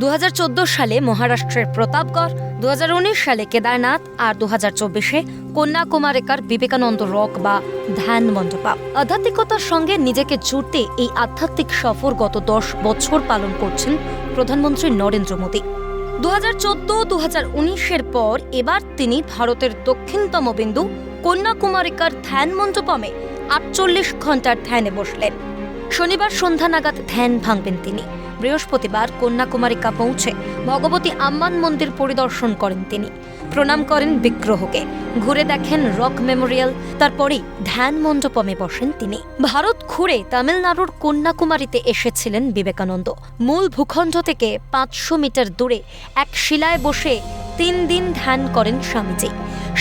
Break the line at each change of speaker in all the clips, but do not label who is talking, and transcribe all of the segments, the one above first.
দু হাজার চোদ্দ সালে মহারাষ্ট্রের প্রতাপগড়, দুহাজার উনিশ সালে কেদারনাথ আর দু হাজার চব্বিশে কন্যাকুমারিকার বিবেকানন্দ রক বা ধ্যান মণ্ডপা আধ্যাত্মিকতার সঙ্গে নিজেকে জুড়তে এই আধ্যাত্মিক সফর গত দশ বছর পালন করছেন প্রধানমন্ত্রী নরেন্দ্র মোদী। দু হাজার চোদ্দ দু হাজার উনিশের পর এবার তিনি ভারতের দক্ষিণতম বিন্দু কন্যাকুমারিকার ধ্যান মণ্ডপমে আটচল্লিশ ঘণ্টার ধ্যানে বসলেন। শনিবার সন্ধ্যা নাগাদ ধ্যান ভাঙবেন তিনি। বৃহস্পতিবার কন্যাকুমারিকা পৌঁছে ভগবতী আম্মান মন্দির পরিদর্শন করেন তিনি। প্রণাম করেন বিগ্রহকে। ঘুরে দেখেন রক মেমোরিয়াল, তারপরেই ধ্যান মণ্ডপমে বসেন তিনি। ভারত ঘুরে তামিলনাড়ুর কন্যাকুমারীতে এসেছিলেন বিবেকানন্দ। মূল ভূখণ্ড থেকে পাঁচশো মিটার দূরে এক শিলায় বসে তিন দিন ধ্যান করেন স্বামীজি।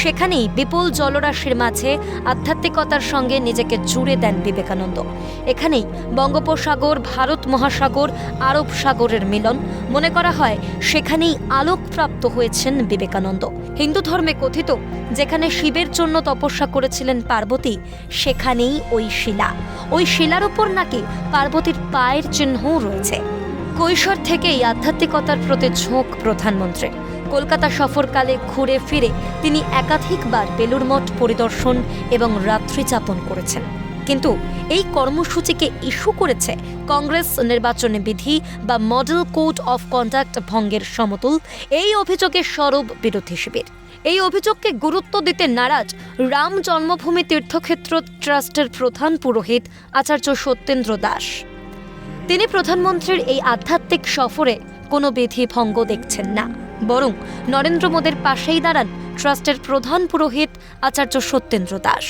সেখানেই বিপুল জলরাশির মাঝে আধ্যাত্মিকতার সঙ্গে নিজেকে জুড়ে দেন বিবেকানন্দ। এখানেই বঙ্গোপসাগর, ভারত মহাসাগর, আরব সাগরের মিলন। মনে করা হয় সেখানেই আলোকপ্রাপ্ত হয়েছেন বিবেকানন্দ। হিন্দু ধর্মে কথিত, যেখানে শিবের জন্য তপস্যা করেছিলেন পার্বতী, সেখানেই ওই শিলা। ওই শিলার উপর নাকি পার্বতীর পায়ের চিহ্নও রয়েছে। কৈশোর থেকেই আধ্যাত্মিকতার প্রতি ঝোঁক প্রধানমন্ত্রী কলকাতা সফরকালে ঘুরে ফিরে তিনি একাধিকবার বেলুর মঠ পরিদর্শন এবং রাত্রি যাপন করেছেন। কিন্তু এই কর্মসূচিকে ইস্যু করেছে কংগ্রেস নির্বাচনী বিধি বা মডেল কোড অফ কন্ডাক্ট ভঙ্গের সমতুল। এই অভিযোগের সরব বিরোধী শিবির। এই অভিযোগকে গুরুত্ব দিতে নারাজ রাম জন্মভূমি তীর্থক্ষেত্র ট্রাস্টের প্রধান পুরোহিত আচার্য সত্যেন্দ্র দাস। তিনি প্রধানমন্ত্রীর এই আধ্যাত্মিক সফরে কোনো বিধি ভঙ্গ দেখছেন না বরং নরেন্দ্র মোদীর পাশেই দাঁড়ান ট্রাস্টের প্রধান পুরোহিত আচার্য সত্যেন্দ্র দাস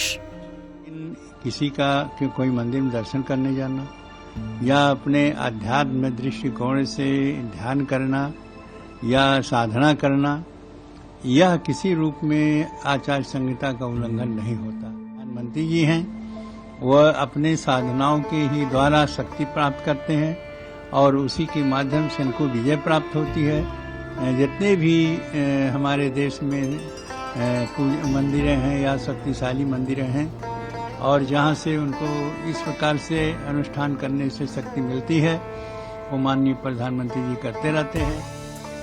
इन किसी का कि कोई मंदिर में दर्शन करने जाना या अपने अध्यात्म दृष्टिकोण से ध्यान करना या साधना करना यह किसी रूप में आचार संहिता का उल्लंघन नहीं होता प्रधानमंत्री जी हैं वह अपने साधनाओं के ही द्वारा शक्ति प्राप्त करते हैं और उसी के माध्यम से इनको विजय प्राप्त होती है अ, जितने भी अ, हमारे देश में अ, पूज- मंदिरें हैं या शक्तिशाली मंदिरें हैं और जहाँ से उनको इस प्रकार से अनुष्ठान करने से शक्ति मिलती है वो माननीय प्रधानमंत्री जी करते रहते हैं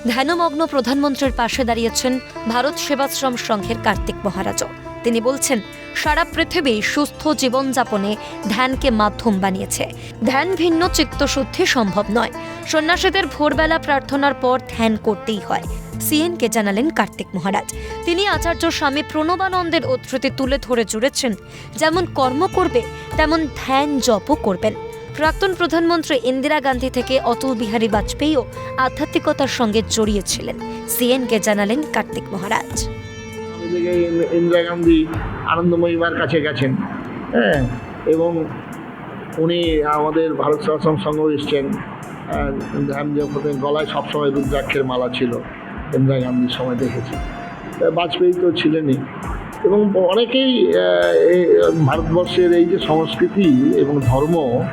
ধ্যানমগ্ন প্রধানমন্ত্রীর পাশে দাঁড়িয়েছেন ভারত সেবাশ্রম সংঘের কার্তিক মহারাজও তিনি বলছেন সারা পৃথিবী সুস্থ জীবনযাপনে ধ্যানকে মাধ্যম বানিয়েছে। ধ্যান ভিন্ন চিত্তশুদ্ধি সম্ভব নয়। সন্ন্যাসীদের ভোরবেলা প্রার্থনার পর ধ্যান করতেই হয়। সিএনকে জানালেন কার্তিক মহারাজ। তিনি আচার্য স্বামী প্রণবানন্দের উদ্ধৃতি তুলে ধরে জুড়েছেন। যেমন কর্ম করবে, তেমন ধ্যান জপও করবেন। প্রাক্তন প্রধানমন্ত্রী ইন্দিরা গান্ধী থেকে অটল বিহারী বাজপেয়ীও আধ্যাত্মিকতার সঙ্গে জড়িয়েছিলেন সিএনকে জানালেন কার্তিক মহারাজ।
ইন- ইন্দিরা গান্ধী আনন্দময়ীমার কাছে গেছেন। হ্যাঁ এবং উনি আমাদের ভারত সেবাশ্রম সংঘ এসছেন। ধ্যান গলায় সবসময় রুদ্রাক্ষের মালা ছিল, ইন্দিরা গান্ধীর সময় দেখেছি। বাজপেয়ী তো ছিলেনই। এবং অনেকেই ভারতবর্ষের এই যে সংস্কৃতি এবং ধর্ম,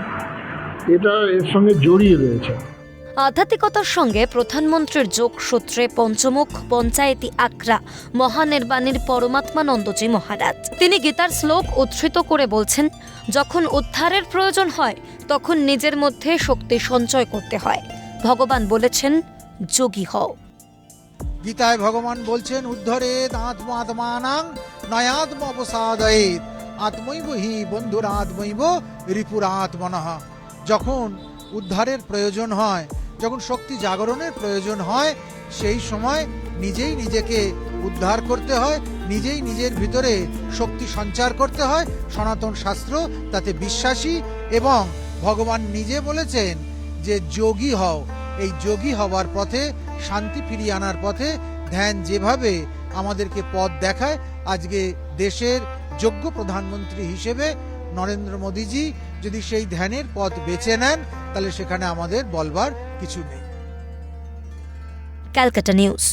এটা এর সঙ্গে জড়িয়ে রয়েছে।
আধ্যাত্মিকতার সঙ্গে প্রধানমন্ত্রীর যোগসূত্রে পঞ্চমুখ, পঞ্চায়েতি আক্রা মহানির্বাণীর পরমাত্মানন্দজি মহারাজ। তিনি গীতার শ্লোক উদ্ধৃত করে বলছেন, যখন উদ্ধারের প্রয়োজন হয়, তখন নিজের মধ্যে শক্তি সঞ্চয় করতে হয়। ভগবান বলেছেন, যোগী হও।
গীতায় ভগবান বলছেন উদ্ধরেত আত্মাত্মানাং অবসাদয়েত আত্মৈব হি বন্ধুরাত্মৈব রিপুরাত্মনঃ। যখন উদ্ধারের প্রয়োজন হয় যখন শক্তি জাগরণের প্রয়োজন হয়, সেই সময় নিজেই নিজেকে উদ্ধার করতে হয়, নিজেই নিজের ভিতরে শক্তি সঞ্চার করতে হয়। সনাতন শাস্ত্র তাতে বিশ্বাসী এবং ভগবান নিজে বলেছেন যে, যোগী হও। এই যোগী হওয়ার পথে, শান্তি ফিরিয়ে আনার পথে ধ্যান যেভাবে আমাদেরকে পথ দেখায়, আজকে দেশের যোগ্য প্রধানমন্ত্রী হিসেবে নরেন্দ্র মোদীজি যদি সেই ধ্যানের পথ বেছে নেন, তাহলে সেখানে আমাদের বলবার কিছু নেই।
Calcutta news.